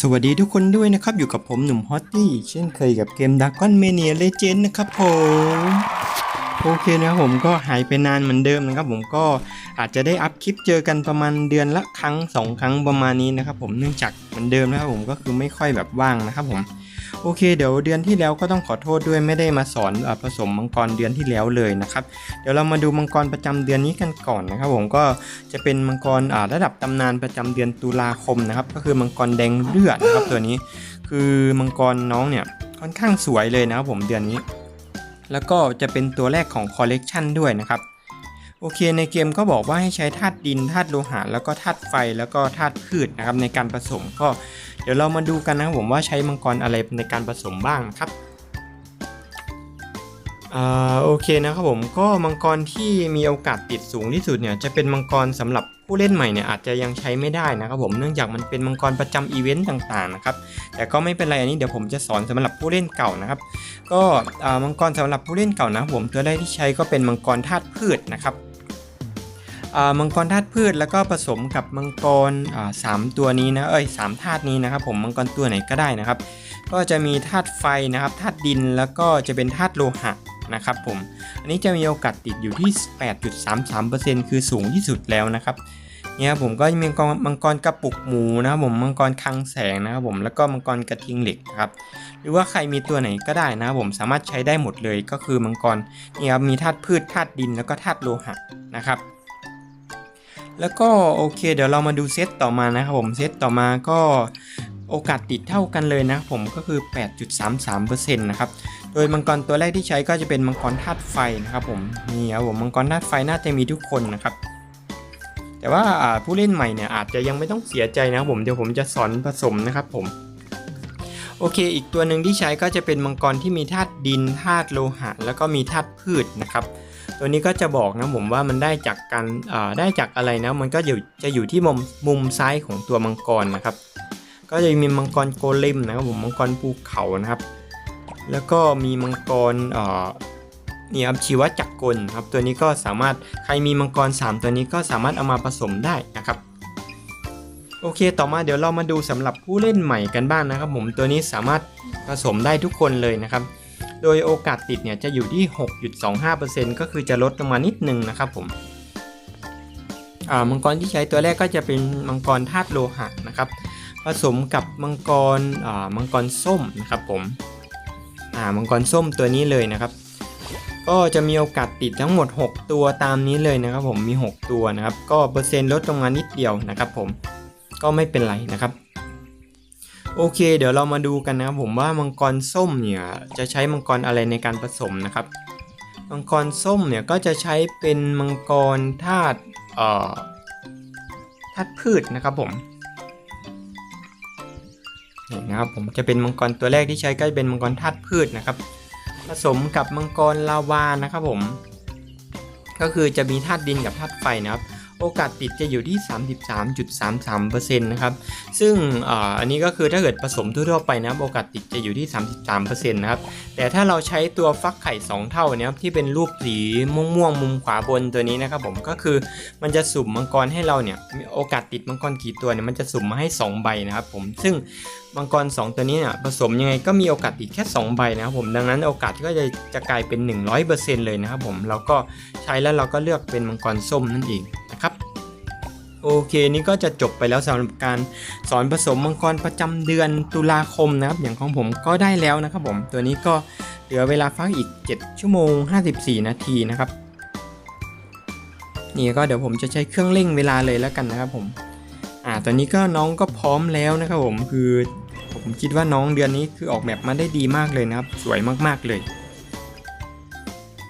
สวัสดีทุกคนด้วยนะครับ อยู่กับผมหนุ่มฮอตตี้เช่นเคยกับเกมดักก้อนเมเนียเลเจนนะครับผมโอเคนะครับผมก็หายไปนานเหมือนเดิมนะครับ ผมก็อาจจะได้อัพคลิปเจอกันประมาณเดือนละครั้งสองครั้งประมาณนี้นะครับ ผมเนื่องจากเหมือนเดิมนะครับผมก็คือไม่ค่อยแบบว่างนะครับผม โอเคเดี๋ยวเดือนที่แล้วก็ต้องขอโทษด้วยไม่ได้มาสอนอผสมมังกรเดือนที่แล้วเลยนะครับ เดี๋ยวเรามาดูมังกรประจำเดือนนี้กันก่อนนะครับ ผมก็จะเป็นมังกรระดับตำนานประจำเดือนตุลาคมนะครับ ก็คือมังกรแดงเลือดนะครับตัวนี้ คือมังกรน้องเนี่ยค่อนข้างสวยเลยนะครับผมเดือนนี้ แล้วก็จะเป็นตัวแรกของคอลเลกชันด้วยนะครับ โอเคในเกมก็บอกว่าให้ใช้ธาตุดินธาตุโลหะแล้วก็ธาตุไฟแล้วก็ธาตุพืชนะครับในการผสมก็เดี๋ยวเรามาดูกันนะครับผมว่าใช้มังกรอะไรในการผสมบ้างครับอ่าโอเคนะครับผมก็มังกรที่มีโอกาสติดสูงที่สุดเนี่ยจะเป็นมังกรสำหรับผู้เล่นใหม่เนี่ยอาจจะยังใช้ไม่ได้นะครับผมเนื่องจากมันเป็นมังกรประจำอีเวนต์ต่างๆนะครับแต่ก็ไม่เป็นไรอันนี้เดี๋ยวผมจะสอนสำหรับผู้เล่นเก่านะครับ ก็มังกรสำหรับผู้เล่นเก่านะผมตัวแรกที่ใช้ก็เป็นมังกรธาตุพืชนะครับ มังกรธาตุพืชแล้วก็ผสมกับมังกรสามตัวนี้นะเอ้ยสามธาตุนี้นะครับผมมังกรตัวไหนก็ได้นะครับ ก็จะมีธาตุไฟนะครับธาตุดินแล้วก็จะเป็นธาตุโลหะนะครับผมอันนี้จะมีโอกาสติดอยู่ที่ 8.33%คือสูงที่สุดแล้วนะครับเนี่ยครับผมก็มีมังกรมังกรกระปุกหมูนะครับผมมังกรคังแสงนะครับผมแล้วก็มังกรกระทิงเหล็กนะครับหรือว่าใครมีตัวไหนก็ได้นะครับผมสามารถใช้ได้หมดเลยก็คือมังกรนี่ครับมีธาตุพืชธาตุดินแล้วก็ธาตุโลหะนะครับ แล้วก็โอเค เดี๋ยวเรามาดูเซตต่อมานะครับผมเซตต่อมาก็โอกาสติดเท่ากันเลยนะผมก็คือ 8.33%นะครับโดยมังกรตัวแรกที่ใช้ก็จะเป็นมังกรธาตุไฟนะครับผมนี่ครับผมมังกรธาตุไฟน่าจะมีทุกคนนะครับแต่ว่าอ่าผู้เล่นใหม่เนี่ยอาจจะยังไม่ต้องเสียใจนะครับผมเดี๋ยวผมจะสอนผสมนะครับผมโอเค อีกตัวหนึ่งที่ใช้ก็จะเป็นมังกรที่มีธาตุดินธาตุโลหะ แล้วก็มีธาตุพืชนะครับ ตัวนี้ก็จะบอกนะผมว่ามันได้จากการได้จากอะไรนะ มันก็อยู่จะอยู่ที่มุมมุมซ้ายของตัวมังกรนะครับ ก็จะมีมังกรโกเลมนะครับผมมังกรภูเขานะครับ แล้วก็มีมังกรนี่ครับชีวจักรกลครับตัวนี้ก็สามารถใครมีมังกร 3 ตัวนี้ก็สามารถเอามาผสมได้นะครับโอเค ต่อมาเดี๋ยวเรามาดูสำหรับผู้เล่นใหม่กันบ้างนะครับ ผมตัวนี้สามารถผสมได้ทุกคนเลยนะครับ โดยโอกาสติดเนี่ยจะอยู่ที่ 6.25%ก็คือจะลดลงมานิดนึงนะครับผมอ่ามังกรที่ใช้ตัวแรกก็จะเป็นมังกรธาตุโลหะนะครับ ผสมกับมังกรอ่ามังกรส้มนะครับผมอ่ามังกรส้มตัวนี้เลยนะครับ ก็จะมีโอกาสติดทั้งหมด 6 ตัวตามนี้เลยนะครับ ผมมี 6 ตัวนะครับ ก็เปอร์เซ็นต์ลดลงมานิดเดียวนะครับ ผมก็ไม่เป็นไรนะครับ โอเค เดี๋ยวเรามาดูกันนะครับผมว่ามังกรส้มเนี่ยจะใช้มังกรอะไรในการผสมนะครับ มังกรส้มเนี่ยก็จะใช้เป็นมังกรธาตุเอ่อธาตุพืชนะครับผมนี่นะครับผมจะเป็นมังกรตัวแรกที่ใช้ก็จะเป็นมังกรธาตุพืชนะครับ ผสมกับมังกรลาวานะครับผม ก็คือจะมีธาตุดินกับธาตุไฟนะครับ โอกาสติดจะอยู่ที่ 33.33%นะครับ ซึ่งอ,อันนี้ก็คือถ้าเกิดผสมทั่วๆไปนะครับ โอกาสติดจะอยู่ที่ 33%นะครับ แต่ถ้าเราใช้ตัวฟักไข่ 2 เท่าเนะครับที่เป็นรูปสีม่วงๆมุมขวาบนตัวนี้นะครับผมก็คือมันจะสุ่มมังกรให้เราเนี่ยมีโอกาสติดมังกรกี่ตัวเนี่ยมันจะสุ่มมาให้ 2 ใบนะครับผมซึ่งมังกร 2 ตัวนี้เนี่ยผสมยังไงก็มีโอกาสติดแค่ 2 ใบนะครับผมดังนั้นโอกาสก็จะจะกลายเป็น 100%เลยนะครับผมเราก็ใช้แล้วเราก็เลือกเป็นมังกรส้มนั่นเองนะครับ โอเคนี่ก็จะจบไปแล้วสำหรับการสอนผสมมังกรประจำเดือนตุลาคมนะครับ อย่างของผมก็ได้แล้วนะครับผม ตัวนี้ก็เหลือเวลาฟักอีก 7 ชั่วโมง 54 นาทีนะครับ นี่ก็เดี๋ยวผมจะใช้เครื่องเร่งเวลาเลยแล้วกันนะครับผม อ่าตอนนี้ก็น้องก็พร้อมแล้วนะครับผมคือผมคิดว่าน้องเดือนนี้คือออกแบบมาได้ดีมากเลยนะครับ สวยมากๆเลย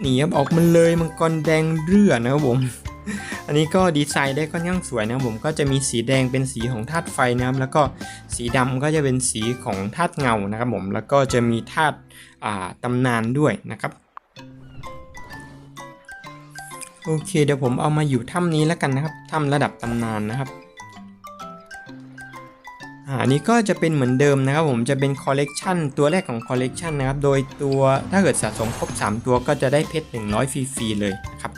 นี่ครับออกมาเลยมังกรแดงเรือนะครับผม อันนี้ก็ดีไซน์ได้ค่อนข้างสวยนะผมก็จะมีสีแดงเป็นสีของธาตุไฟนะครับแล้วก็สีดำก็จะเป็นสีของธาตุเงานะครับผมแล้วก็จะมีธาตุตำนานด้วยนะครับโอเคเดี๋ยวผมเอามาอยู่ถ้ำนี้แล้วกันนะครับถ้ำระดับตำนานนะครับอันนี้ก็จะเป็นเหมือนเดิมนะครับผมจะเป็นคอลเลกชันตัวแรกของคอลเลกชันนะครับโดยตัวถ้าเกิดสะสมครบ 3 ตัวก็จะได้เพชร 100 ฟรี ๆ เลยนะครับ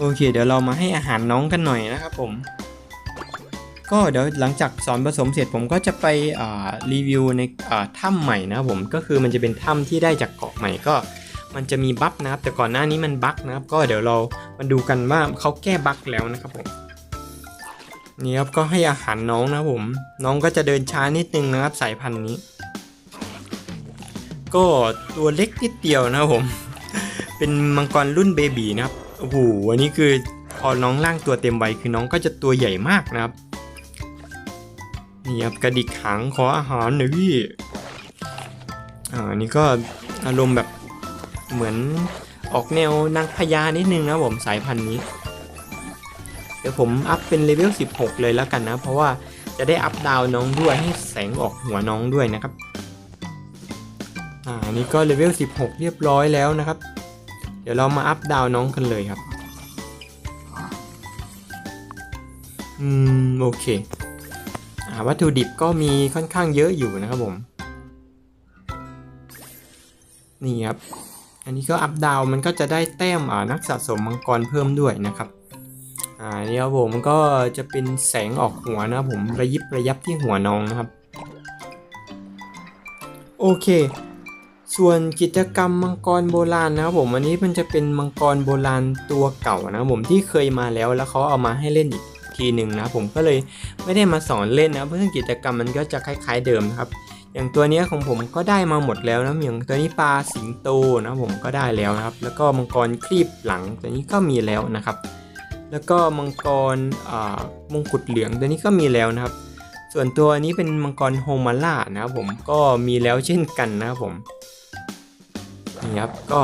โอเค เดี๋ยวเรามาให้อาหารน้องกันหน่อยนะครับผม ก็เดี๋ยวหลังจากสอนผสมเสร็จผมก็จะไปรีวิวในถ้ำใหม่นะครับผมก็คือมันจะเป็นถ้ำที่ได้จากเกาะใหม่ก็มันจะมีบั๊กนะครับ แต่ก่อนหน้านี้มันบั๊กนะครับ ก็เดี๋ยวเรามาดูกันว่าเขาแก้บั๊กแล้วนะครับผมนี่ครับก็ให้อาหารน้องนะผม น้องก็จะเดินช้านิดนึงนะครับสายพันธุ์นี้ ก็ตัวเล็กนิดเดียวนะผม เป็นมังกรรุ่นเบบีนะครับ โอ้โหอันนี้คือพอน้องร่างตัวเต็มวัยคือน้องก็จะตัวใหญ่มากนะครับนี่ครับกระดิกหางขออาหารหน่อยพี่อ่านี่ก็อารมณ์แบบเหมือนออกแนวนางพญานิดนึงนะผมสายพันธุ์นี้ เดี๋ยวผมอัพเป็นเลเวล 16 เลยแล้วกันนะ เพราะว่าจะได้อัพดาวน้องด้วยให้แสงออกหัวน้องด้วยนะครับอ่านี่ก็เลเวล 16 เรียบร้อยแล้วนะครับ ดี๋ยวเรามาอัพดาวน้องกันเลยครับ อืม โอเคอ่าวัตถุดิบก็มีค่อนข้างเยอะอยู่นะครับผม นี่ครับ อันนี้ก็อัพดาวมันก็จะได้แต้มอ่านักสะสมมังกรเพิ่มด้วยนะครับ อ่านี่ครับผมก็จะเป็นแสงออกหัวนะครับผมระยิบระยับที่หัวน้องนะครับ โอเค ส่วนกิจกรรมมังกรโบราณนะครับผมอันนี้มันจะเป็นมังกรโบราณตัวเก่านะครับผมที่เคยมาแล้วแล้วเขาเอามาให้เล่นอีกทีหนึ่งนะผมก็เลยไม่ได้มาสอนเล่นนะเพราะซึ่งกิจกรรมมันก็จะคล้าย ๆเดิมนะครับ อย่างตัวนี้ของผมก็ได้มาหมดแล้วนะอย่างตัวนี้ปลาสิงโตนะผมก็ได้แล้วนะครับ แล้วก็มังกรคลีบหลังตัวนี้ก็มีแล้วนะครับ แล้วก็มังกรมงกุฎเหลืองตัวนี้ก็มีแล้วนะครับ ส่วนตัวนี้เป็นมังกรโฮมาล่านะครับผมก็มีแล้วเช่นกันนะครับผม นี่ครับก็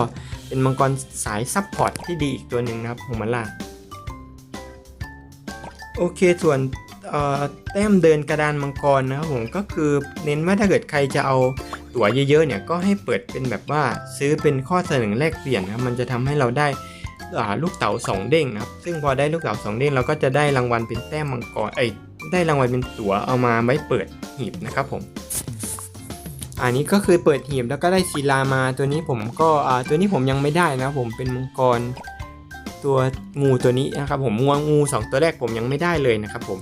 เป็นมังกรสายซับพอร์ตที่ดีอีกตัวหนึ่งนะครับโฮมาล่าโอเคส่วนเอ่อแต้มเดินกระดานมังกรนะครับผมก็คือเน้นว่าถ้าเกิดใครจะเอาตั๋วเยอะๆเนี่ยก็ให้เปิดเป็นแบบว่าซื้อเป็นข้อเสนอแลกเปลี่ยนนะมันจะทำให้เราได้ลูกเต๋าสองเด้งนะครับซึ่งพอได้ลูกเต๋าสองเด้งเราก็จะได้รางวัลเป็นแต้มมังกรเอ้ได้รางวัลเป็นตั๋วเอามาไว้เปิดหีบนะครับผม อันนี้ก็คือเปิดหีบแล้วก็ได้ศิลามาตัวนี้ผมก็อ่าตัวนี้ผมยังไม่ได้นะผมเป็นมังกร ตัวงูตัวนี้นะครับผมงูงูสองตัวแรกผมยังไม่ได้เลยนะครับผม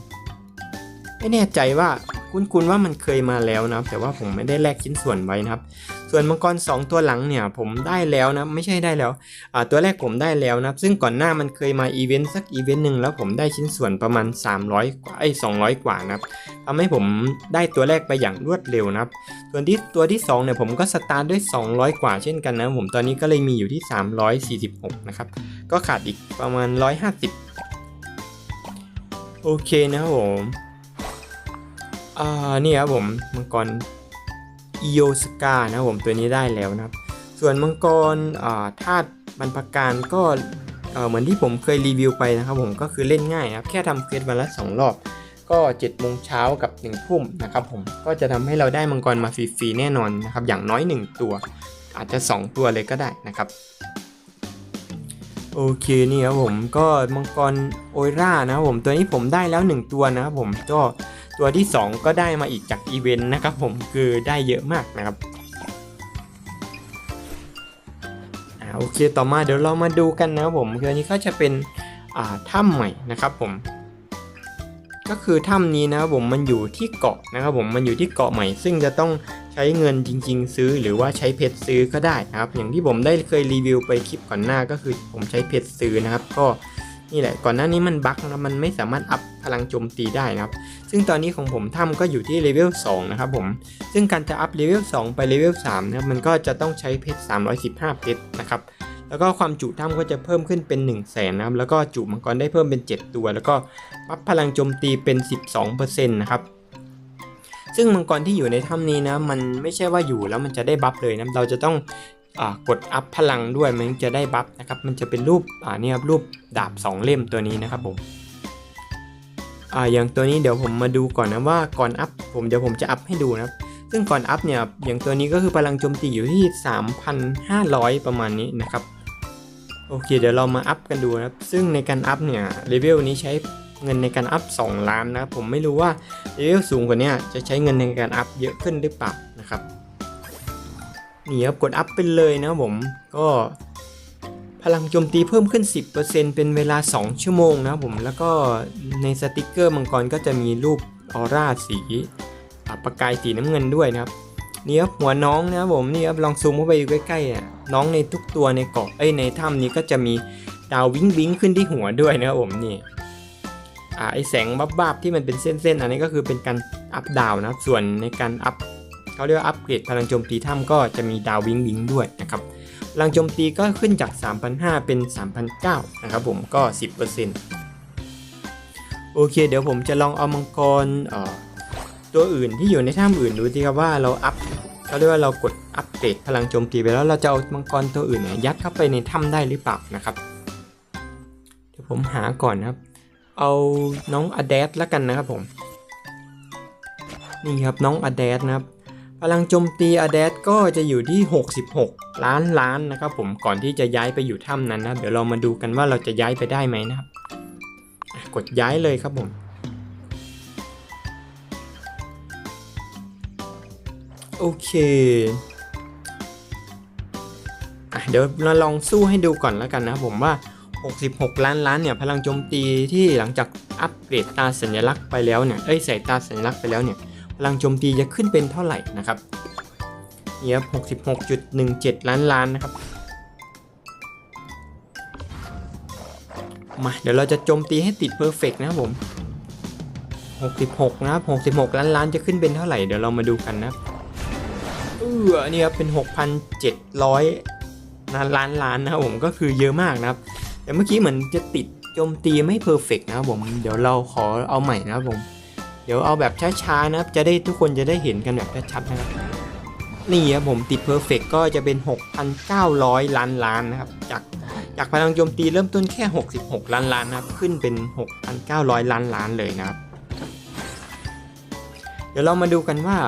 ไม่แน่ใจว่าคุ้นๆว่ามันเคยมาแล้วนะแต่ว่าผมไม่ได้แลกชิ้นส่วนไว้นะครับ ส่วนมังกร 2 ตัวหลังเนี่ยผมได้แล้วนะไม่ใช่ได้แล้วตัวแรกผมได้แล้วนะซึ่งก่อนหน้ามันเคยมาอีเวนต์สักอีเวนต์หนึ่งแล้วผมได้ชิ้นส่วนประมาณ 300 กว่าไอ้200 กว่านะครับทำให้ผมได้ตัวแรกไปอย่างรวดเร็วนะครับส่วนที่ตัวที่2เนี่ยผมก็สตาร์ทด้วย 200 กว่าเช่นกันนะผมตอนนี้ก็เลยมีอยู่ที่ 346 นะครับก็ขาดอีกประมาณ 150 โอเคนะครับผมอ่านี่ครับผมมังกร อีโอสกานะครับผมตัวนี้ได้แล้วนะครับ ส่วนมังกรธาตุบรรพการก็เหมือนที่ผมเคยรีวิวไปนะครับผมก็คือเล่นง่ายครับแค่ทำเควสวันละ2รอบ ก็7โมงเช้ากับ1ทุ่มนะครับผมก็จะทำให้เราได้มังกรมาฟรีๆแน่นอนนะครับอย่างน้อย 1 ตัว อาจจะ 2 ตัวเลยก็ได้นะครับโอเคนี่ครับผมก็มังกรโอร่านะครับผมตัวนี้ผมได้แล้ว 1 ตัวนะครับผมก็ ตัวที่ 2 ก็ได้มาอีกจากอีเวนต์นะครับผมคือได้เยอะมากนะครับอ่าโอเคต่อมาเดี๋ยวเรามาดูกันนะครับผมคืออันนี้ก็จะเป็นอ่าถ้ำใหม่นะครับผม ก็คือถ้ำนี้นะครับผมมันอยู่ที่เกาะนะครับผมมันอยู่ที่เกาะใหม่ ซึ่งจะต้องใช้เงินจริง ๆ ซื้อหรือว่าใช้เพชรซื้อก็ได้นะครับ อย่างที่ผมได้เคยรีวิวไปคลิปก่อนหน้าก็คือผมใช้เพชรซื้อนะครับ ก็ นี่แหละก่อนหน้านี้มันบั๊กนะมันไม่สามารถอัพพลังโจมตีได้นะครับ ซึ่งตอนนี้ของผมถ้ำก็อยู่ที่เลเวล2นะครับผม ซึ่งการจะอัพเลเวล2ไปเลเวล3นะครับมันก็จะต้องใช้เพชร 315 เพชรนะครับ แล้วก็ความจุถ้ำก็จะเพิ่มขึ้นเป็น 1 0 0 0 0แสนนะครับ แล้วก็จุมังกรได้เพิ่มเป็น 7 ตัว แล้วก็อัพพลังโจมตีเป็น 12%นะครับซึ่งมังกรที่อยู่ในถ้ำนี้นะมันไม่ใช่ว่าอยู่แล้วมันจะได้บัฟเลยนะเราจะต้อง กดอัพพลังด้วยมันจะได้บัฟนะครับมันจะเป็นรูปอ่านี่ครับรูปดาบ 2 เล่มตัวนี้นะครับผมอ่าอย่างตัวนี้เดี๋ยวผมมาดูก่อนนะว่าก่อนอัพผมเดี๋ยวผมจะอัพให้ดูนะครับซึ่งก่อนอัพเนี่ยอย่างตัวนี้ก็คือพลังโจมตีอยู่ที่ 3,500 ประมาณนี้นะครับโอเคเดี๋ยวเรามาอัพกันดูนะครับซึ่งในการอัพเนี่ยเลเวลนี้ใช้เงินในการอัพ 2 ล้านนะครับผมไม่รู้ว่าเลเวลสูงกว่านี้จะใช้เงินในการอัพเยอะขึ้นหรือเปล่านะครับ นี่ครับกดอัพไปเลยนะครับผมก็พลังโจมตีเพิ่มขึ้น 10%เป็นเวลา 2 ชั่วโมงนะครับผมแล้วก็ในสติกเกอร์มังกรก็จะมีรูปออร่าสีอะประกายสีน้ำเงินด้วยนะครับนี่ครับหัวน้องนะครับผมนี่ครับลองซูมเข้าไปดูใกล้ๆอะน้องในทุกตัวในเกาะเอ้ยในถ้ำนี้ก็จะมีดาววิ้งวิ้งขึ้นที่หัวด้วยนะครับผมนี่อ่าไอแสงบับๆที่มันเป็นเส้นๆ อันนี้ก็คือเป็นการอัพดาวนะครับส่วนในการอัพ เขาเรียกว่าอัพเกรดพลังโจมตีถ้ำก็จะมีดาววิงวิงด้วยนะครับพลังโจมตีก็ขึ้นจาก 3,500 เป็น 3,900 นะครับผมก็ 10%โอเค เดี๋ยวผมจะลองเอามังกรตัวอื่นที่อยู่ในถ้ำอื่นดูสิครับว่าเราอัพเขาเรียกว่าเรากดอัปเกรดพลังโจมตีไปแล้วเราจะเอามังกรตัวอื่นเนี่ยยัดเข้าไปในถ้ำได้หรือเปล่านะครับเดี๋ยวผมหาก่อนครับ เอาน้องอเดสแล้วกันนะครับผมนี่ครับน้องอเดสนะครับ พลังโจมตีอเดสก็จะอยู่ที่ 66 ล้านล้านนะครับผมก่อนที่จะย้ายไปอยู่ถ้ำนั้นนะเดี๋ยวเรามาดูกันว่าเราจะย้ายไปได้ไหมนะครับกดย้ายเลยครับผมโอเคอเดี๋ยวเราลองสู้ให้ดูก่อนแล้วกันนะผมว่า 66 ล้านล้านเนี่ยพลังโจมตีที่หลังจากอัปเกรดตาสัญลักษณ์ไปแล้วเนี่ยเอ้ยใส่ตาสัญลักษณ์ไปแล้วเนี่ย พลังโจมตีจะขึ้นเป็นเท่าไหร่นะครับเนี่ย66.17ล้านล้านนะครับ มาเดี๋ยวเราจะโจมตีให้ติดเพอร์เฟกนะครับผม66นะครับ66ล้านล้านจะขึ้นเป็นเท่าไหร่เดี๋ยวเรามาดูกันนะเออนี่ครับเป็น6,700ล้านล้านล้านนะครับผมก็คือเยอะมากนะครับ แต่เมื่อกี้เหมือนจะติดโจมตีไม่เพอร์เฟกนะครับผมเดี๋ยวเราขอเอาใหม่นะครับผม เดี๋ยวเอาแบบช้าๆนะครับ จะได้ทุกคนจะได้เห็นกันแบบชัดๆนะครับ นี่ครับผมติดเพอร์เฟกก็จะเป็น 6,900 ล้านล้านนะครับ จากจากพลังโจมตีเริ่มต้นแค่ 66 ล้านล้านนะครับ ขึ้นเป็น 6,900 ล้านล้านเลยนะครับ เดี๋ยวเรามาดูกันว่า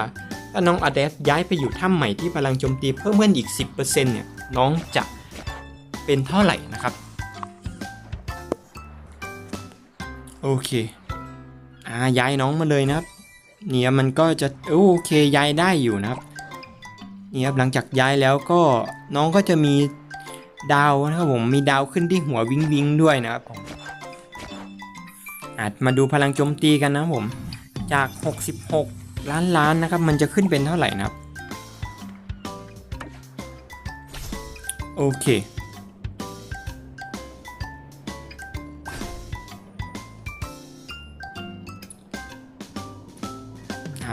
ถ้าน้องอเดสย้ายไปอยู่ถ้ำใหม่ที่พลังโจมตีเพิ่มขึ้นอีก 10%เนี่ยน้องจะเป็นเท่าไหร่นะครับ โอเค อ่าย้ายน้องมาเลยนะครับเนี่ยมันก็จะโอเคย้ายได้อยู่นะครับเนี่ยครับหลังจากย้ายแล้วก็น้องก็จะมีดาวนะครับผมมีดาวขึ้นที่หัววิงวิงด้วยนะครับผมอาจมาดูพลังโจมตีกันนะผมจาก 66 ล้านล้านนะครับ มันจะขึ้นเป็นเท่าไหร่นะครับ โอเค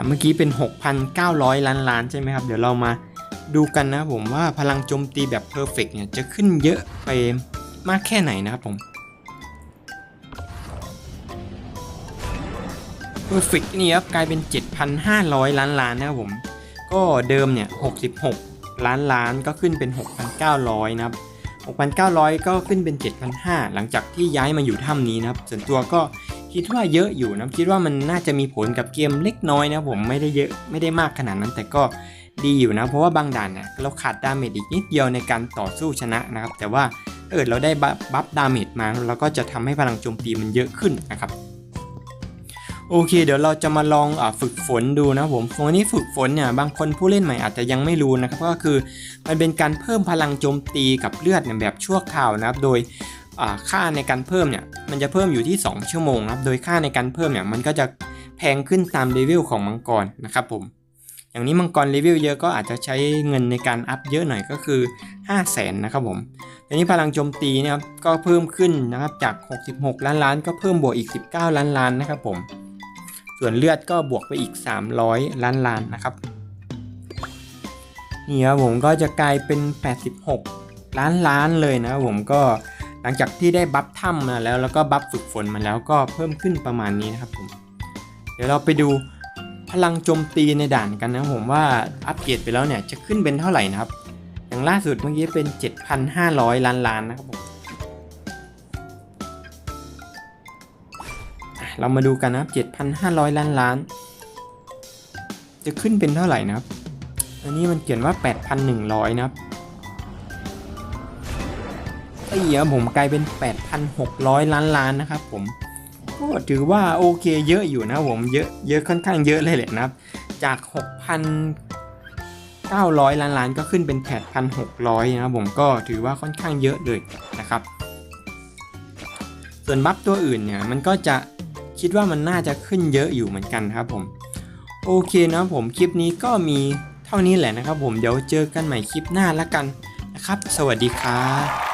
เมื่อกี้เป็น 6,900 ล้านล้านใช่ไหมครับ เดี๋ยวเรามาดูกันนะผมว่าพลังโจมตีแบบเพอร์เฟกเนี่ยจะขึ้นเยอะไปมากแค่ไหนนะครับผม Perfect นี่ครับกลายเป็น 7,500 ล้านล้านนะครับผม ก็เดิมเนี่ย 66 ล้านล้านก็ขึ้นเป็น 6,900 นะครับ 6,900 ก็ขึ้นเป็น 7,500 หลังจากที่ย้ายมาอยู่ถ้ำนี้นะครับ ส่วนตัวก็ คิดว่าเยอะอยู่นะคิดว่ามันน่าจะมีผลกับเกมเล็กน้อยนะผมไม่ได้เยอะไม่ได้มากขนาดนั้น แต่ก็ดีอยู่นะ เพราะว่าบางด่านเนี่ยเราขาดดาเมจอีกนิดเดียวในการต่อสู้ชนะนะครับ แต่ว่าเออเราได้บัฟดาเมจมาเราก็จะทำให้พลังโจมตีมันเยอะขึ้นนะครับโอเค เดี๋ยวเราจะมาลองอฝึกฝนดูนะผมวันนี้ฝึกฝนเนี่ยบางคนผู้เล่นใหม่อาจจะยังไม่รู้นะครับก็คือมันเป็นการเพิ่มพลังโจมตีกับเลือดเนี่ยแบบชั่วคราวนะครับ โดย ค่าในการเพิ่มเนี่ยมันจะเพิ่มอยู่ที่ 2 ชั่วโมงครับโดยค่าในการเพิ่มเนี่ยมันก็จะแพงขึ้นตามเลเวลของมังกรนะครับผมอย่างนี้มังกรเลเวลเยอะก็อาจจะใช้เงินในการอัพเยอะหน่อยก็คือ 5 0 0แสนนะครับผมทีนี้พลังโจมตีเนี่ยก็เพิ่มขึ้นนะครับจาก 66 ล้านล้านก็เพิ่มบวกอีก 19 ล้านล้านนะครับผม ส่วนเลือดก็บวกไปอีก 300 ล้านล้านนะครับนี่ครับผมก็จะกลายเป็น 86 ล้านล้านเลยนะครับผมก็ หลังจากที่ได้บัฟถ้ำมาแล้วแล้วก็บัฟฝึกฝนมาแล้วก็เพิ่มขึ้นประมาณนี้นะครับผม เดี๋ยวเราไปดูพลังโจมตีในด่านกันนะผมว่าอัปเกรดไปแล้วเนี่ยจะขึ้นเป็นเท่าไหร่นะครับ อย่างล่าสุดเมื่อกี้เป็น 7,500 ล้านล้านนะครับผมเรามาดูกันนะครับ 7,500 ล้านล้าน จะขึ้นเป็นเท่าไหร่นะครับ อันนี้มันเขียนว่า 8,100 นะครับ ไอ้เหี้ยผมกลายเป็น 8,600 ล้านล้านนะครับผมก็ถือว่าโอเคเยอะอยู่นะผมเยอะเยอะค่อนข้างเยอะเลยแหละนะครับ จาก 6,900 ล้านล้านก็ขึ้นเป็น 8,600 นะครับผมก็ถือว่าค่อนข้างเยอะเลยนะครับ ส่วนบัฟตัวอื่นเนี่ยมันก็จะคิดว่ามันน่าจะขึ้นเยอะอยู่เหมือนกันครับผมโอเคนะผมคลิปนี้ก็มีเท่านี้แหละนะครับผมเดี๋ยวเจอกันใหม่คลิปหน้าละกันนะครับ สวัสดีครับ